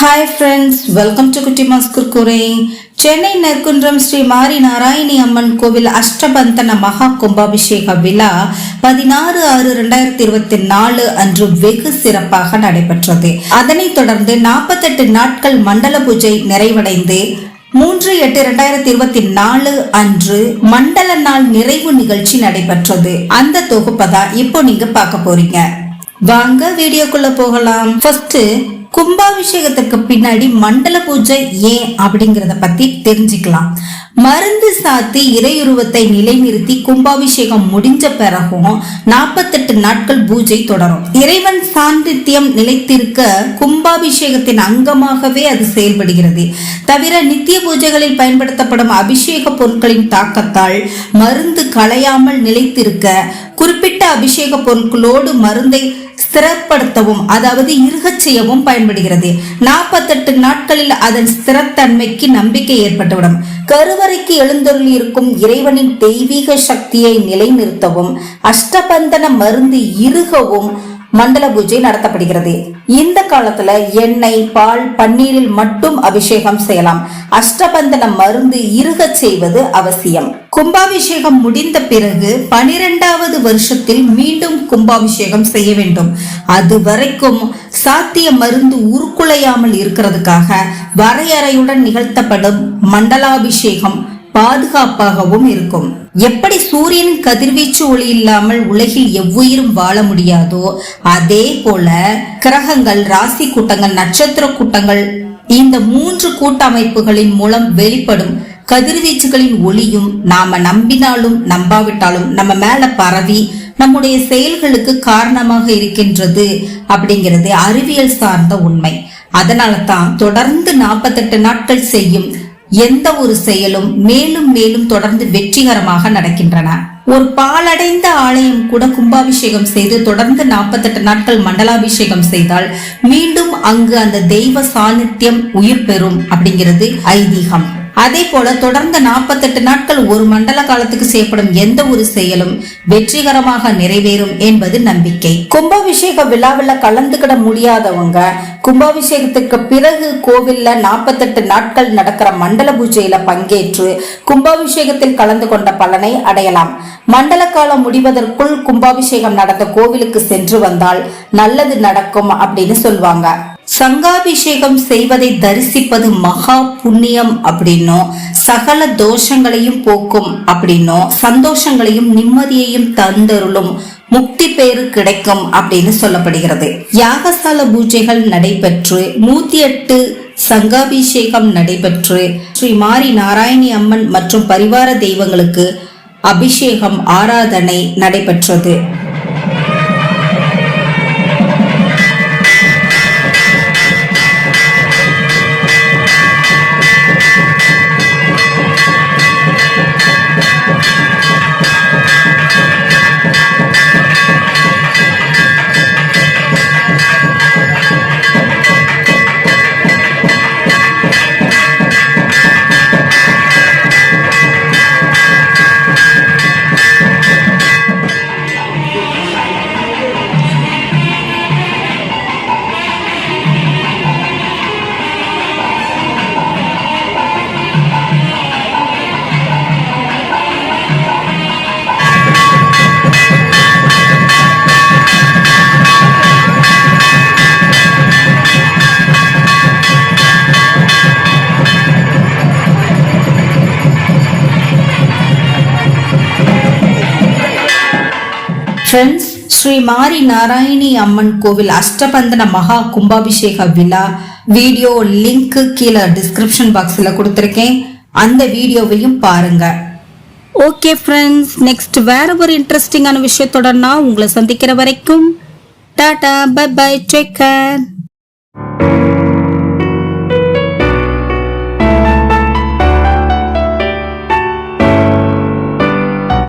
Hi friends welcome to குட்டி மாஸ்கர் குறை சென்னை நெற்குன்றம் ஸ்ரீ மாரி நாராயணி அம்மன் கோவில் அஷ்டபந்தன மகா கும்பாபிஷேக விழா பதினாறு ஆறு ரெண்டாயிரத்தி இருபத்தி நாலு அன்று வெகு சிறப்பாக நடைபெற்றது. அதனைத் தொடர்ந்து நாற்பத்தெட்டு நாட்கள் மண்டல பூஜை நிறைவடைந்து மூன்று எட்டு இரண்டாயிரத்தி இருபத்தி நாலு அன்று மண்டல நாள் நிறைவு நிகழ்ச்சி நடைபெற்றது. அந்த தொகுப்பை தான் இப்போ நீங்க பார்க்க போறீங்க. வாங்க வீடியோக்குள்ள போகலாம். ஃபர்ஸ்ட் கும்பாபிஷேகத்திற்கு பின்னாடி மண்டல பூஜை ஏன் அப்படிங்கிறத பத்தி தெரிஞ்சுக்கலாம். மருந்து சாத்தி இறையுருவத்தை நிலைநிறுத்தி கும்பாபிஷேகம் முடிஞ்ச பிறகும் நாற்பத்தெட்டு நாட்கள் பூஜை தொடரும். இறைவன் சாந்தித்யம் நிலைத்திருக்க கும்பாபிஷேகத்தின் அங்கமாகவே அது செயல்படுகிறது. தவிர நித்திய பூஜைகளில் பயன்படுத்தப்படும் அபிஷேக பொருட்களின் தாக்கத்தால் மருந்து களையாமல் நிலைத்திருக்க குறிப்பிட்ட அபிஷேக பொருட்களோடு மருந்தை ஸ்திரப்படுத்தவும் அதாவது இருகச் செய்யவும் பயன்படுகிறது. நாற்பத்தெட்டு நாட்களில் அதன் ஸ்திரத்தன்மைக்கு நம்பிக்கை ஏற்பட்டுவிடும். கருவறைக்கு எழுந்தருளி இருக்கும் இறைவனின் தெய்வீக சக்தியை நிலைநிறுத்தவும் அஷ்டபந்தன மருந்து இருகவும் மண்டல பூஜை நடத்தப்படுகிறது. இந்த காலத்துல எண்ணெய் பால் பன்னீரில் மட்டும் அபிஷேகம் செய்யலாம். அஷ்டபந்தன மருந்து இருக செய்வது அவசியம். கும்பாபிஷேகம் முடிந்த பிறகு பனிரெண்டாவது வருஷத்தில் மீண்டும் கும்பாபிஷேகம் செய்ய வேண்டும். அது வரைக்கும் சாத்திய மருந்து உருக்குலையாமல் இருக்கிறதுக்காக வரையறையுடன் நிகழ்த்தப்படும் மண்டலாபிஷேகம் பாதுகாப்பாகவும் இருக்கும். எப்படி சூரியன் கதிர்வீச்சு ஒளி இல்லாமல் உலகில் எவ்வுயிரும் வாழ முடியாதோ அதே போல கிரகங்கள் ராசி கூட்டங்கள் நட்சத்திர கூட்டங்கள் இந்த மூன்று கூட்டமைப்புகளின் மூலம் வெளிப்படும் கதிர்வீச்சுகளின் ஒளியும் நாம நம்பினாலும் நம்பாவிட்டாலும் நம்ம மேல பரவி நம்முடைய செயல்களுக்கு காரணமாக இருக்கின்றது அப்படிங்கிறது அறிவியல் சார்ந்த உண்மை. அதனால தான் தொடர்ந்து நாற்பத்தெட்டு நாட்கள் செய்யும் எந்த ஒரு செயலும் மேலும் மேலும் தொடர்ந்து வெற்றிகரமாக நடக்கின்றன. ஒரு பாலடைந்த ஆலயம் கூட கும்பாபிஷேகம் செய்து தொடர்ந்து நாற்பத்தெட்டு நாட்கள் மண்டலாபிஷேகம் செய்தால் மீண்டும் அங்கு அந்த தெய்வ சாநித்தியம் உயிர் பெறும் அப்படிங்கிறது ஐதீகம். அதே போல தொடர்ந்து நாற்பத்தெட்டு நாட்கள் ஒரு மண்டல காலத்துக்கு செய்யப்படும் எந்த ஒரு செயலும் வெற்றிகரமாக நிறைவேறும் என்பது நம்பிக்கை. கும்பாபிஷேக விழாவில் கலந்துக்கிட முடியாதவங்க கும்பாபிஷேகத்துக்கு பிறகு கோவில்ல நாற்பத்தெட்டு நாட்கள் நடக்கிற மண்டல பூஜையில பங்கேற்று கும்பாபிஷேகத்தில் கலந்து கொண்ட பலனை அடையலாம். மண்டல காலம் முடிவதற்குள் கும்பாபிஷேகம் நடந்த கோவிலுக்கு சென்று வந்தால் நல்லது நடக்கும் அப்படின்னு சொல்லுவாங்க சங்காபிஷேகம் செய்வதை தரிசிப்பது மகா புண்ணியம் அப்படின்னும் சகல தோஷங்களையும் போக்கும் அப்படின்னும் சந்தோஷங்களையும் நிம்மதியையும் தந்தருளும் முக்தி பேரு கிடைக்கும் அப்படின்னு சொல்லப்படுகிறது. யாகசால பூஜைகள் நடைபெற்று நூத்தி எட்டு சங்காபிஷேகம் நடைபெற்று ஸ்ரீ மாரி நாராயணி அம்மன் மற்றும் பரிவார தெய்வங்களுக்கு அபிஷேகம் ஆராதனை நடைபெற்றது. ஃப்ரெண்ட்ஸ் ஸ்ரீ மாரி நாராயணி அம்மன் கோவில் அஷ்டபந்தன மகா கும்பாபிஷேக விழா வீடியோ லிங்க்கு கீழே டிஸ்கிரிப்ஷன் பாக்ஸில் கொடுத்துருக்கேன். அந்த வீடியோவையும் பாருங்க. ஓகே ஃப்ரெண்ட்ஸ் நெக்ஸ்ட் வேற ஒரு இன்ட்ரெஸ்டிங்கான விஷயத்தோட நான் உங்களை சந்திக்கிற வரைக்கும் tata bye bye take care